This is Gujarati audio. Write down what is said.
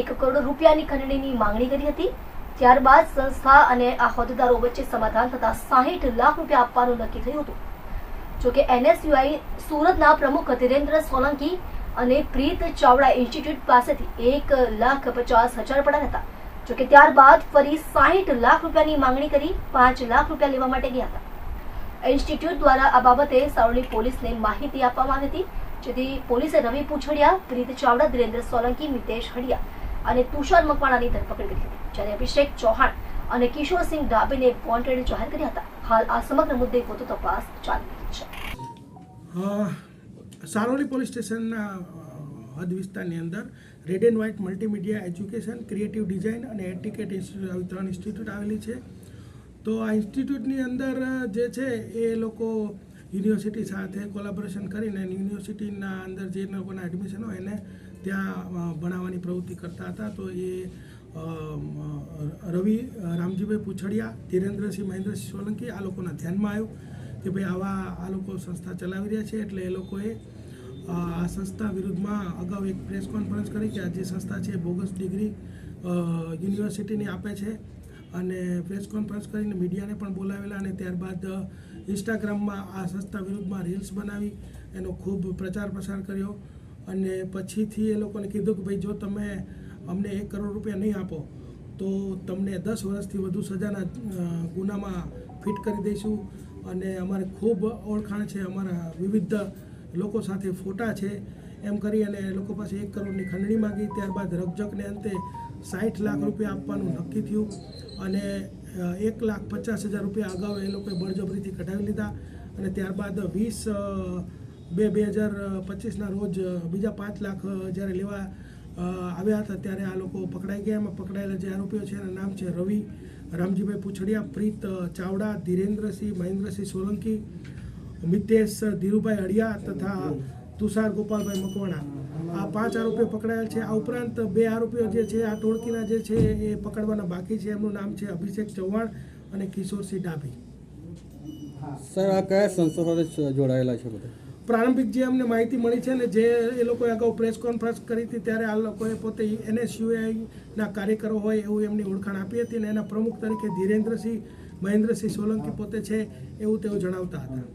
એક કરોડ રૂપિયાની ખંડણીની માંગણી કરી હતી. ત્યારબાદ સંસ્થા અને આ હોદ્દેદારો વચ્ચે સમાધાન થતા સાહીઠ લાખ રૂપિયા આપવાનું નક્કી થયું હતું. જોકે એનએસયુઆઈ સુરતના પ્રમુખ ધીરેન્દ્ર સોલંકી અને પ્રીત ચાવડા ઇન્સ્ટિટ્યૂટ પાસેથી એક લાખ પચાસ હજાર પડ્યા હતા. જોકે ત્યારબાદ ફરી સાહીઠ લાખ રૂપિયાની માંગણી કરી પાંચ લાખ રૂપિયા લેવા માટે ગયા હતા. ઇન્સ્ટિટ્યૂટ દ્વારા આ બાબતે સાવલી પોલીસને માહિતી આપવામાં આવી હતી. જેથી પોલીસે રવિ પૂછડિયા પ્રીત ચાવડા, ધીરેન્દ્ર સોલંકી, મિતેશ હડિયા અને તુષાર મકવાણાની ધરપકડ કરી હતી. જ્યારે અભિષેક ચૌહાણ અને કિશોરસિંહ ડાબેને વોન્ટેડ જાહેર કર્યા હતા. હાલ આ સમગ્ર મુદ્દે વધુ તપાસ ચાલી રહી છે. સારોલી પોલીસ સ્ટેશનના હદ વિસ્તારની અંદર red and white multimedia education creative design અને એટીકેટ ઇન્સ્ટિટ્યૂટ આવી ત્રણ ઇન્સ્ટિટ્યૂટ આવેલી છે. તો આ ઇન્સ્ટિટ્યૂટની અંદર જે છે એ લોકો યુનિવર્સિટી સાથે કોલાબોરેશન કરીને યુનિવર્સિટીના અંદર જે લોકોના એડમિશન હોય એને ત્યાં ભણાવવાની પ્રવૃત્તિ કરતા હતા. તો એ રવિ રામજીભાઈ પૂછડિયા, ધીરેન્દ્રસિંહ મહેન્દ્રસિંહ સોલંકી આ લોકોના ધ્યાનમાં આવ્યું કે ભાઈ આવા, આ લોકો સંસ્થા ચલાવી રહ્યા છે. એટલે એ લોકોએ આ સંસ્થા વિરુદ્ધમાં અગાઉ એક પ્રેસ કોન્ફરન્સ કરી કે આ જે સંસ્થા છે બોગસ ડિગ્રી યુનિવર્સિટીની આપે છે. અને પ્રેસ કોન્ફરન્સ કરીને મીડિયાને પણ બોલાવેલા અને ત્યારબાદ ઇન્સ્ટાગ્રામમાં આ સંસ્થા વિરુદ્ધમાં રીલ્સ બનાવી, એનો ખૂબ પ્રચાર પ્રસાર કર્યો. અને પછીથી એ લોકોને કીધું કે, ભાઈ, જો તમે અમને એક કરોડ રૂપિયા નહીં આપો, તો તમને દસ વર્ષથી વધુ સજાના ગુનામાં ફિટ કરી દઈશું. અને અમારે ખૂબ ઓળખાણ છે, અમારા વિવિધ લોકો સાથે ફોટા છે, એમ કરી અને એ લોકો પાસે એક કરોડની ખંડણી માંગી. ત્યારબાદ રકઝકને અંતે સાઠ લાખ રૂપિયા આપવાનું નક્કી થયું અને એક લાખ પચાસ હજાર રૂપિયા અગાઉ એ લોકોએ બળજબરીથી કઢાવી લીધા અને ત્યારબાદ વીસ બે બે હજાર પચીસના રોજ બીજા પાંચ લાખ જ્યારે લેવા આવ્યા હતા ત્યારે આ લોકો પકડાઈ ગયા. એમાં પકડાયેલા જે આરોપીઓ છે એના નામ છે રવિ, રામજીભાઈ પૂછડિયા, પ્રીત ચાવડા, ધીરેન્દ્રસિંહ મહેન્દ્રસિંહ સોલંકી, મિતેશ ધીરુભાઈ અડિયા તથા તુષાર ગોપાલભાઈ મકવાણા. આ પાંચ આરોપીઓ પકડાયેલ છે. આ ઉપરાંત બે આરોપીઓ જે છે આ ટોળકીના જે છે એ પકડવાના બાકી છે. એમનું નામ છે અભિષેક ચૌહાણ અને કિશોરસિંહ ડાભી. સર આ કયા સંસ્થા સાથે જોડાયેલા છે બધા? પ્રારંભિક જે અમને માહિતી મળી છે ને જે એ લોકોએ અગાઉ પ્રેસ કોન્ફરન્સ કરી હતી ત્યારે આ લોકોએ પોતે એનએસયુઆઈના કાર્યકરો હોય એવું એમની ઓળખાણ આપી હતી અને એના પ્રમુખ તરીકે ધીરેન્દ્રસિંહ મહેન્દ્રસિંહ સોલંકી પોતે છે એવું તેઓ જણાવતા હતા.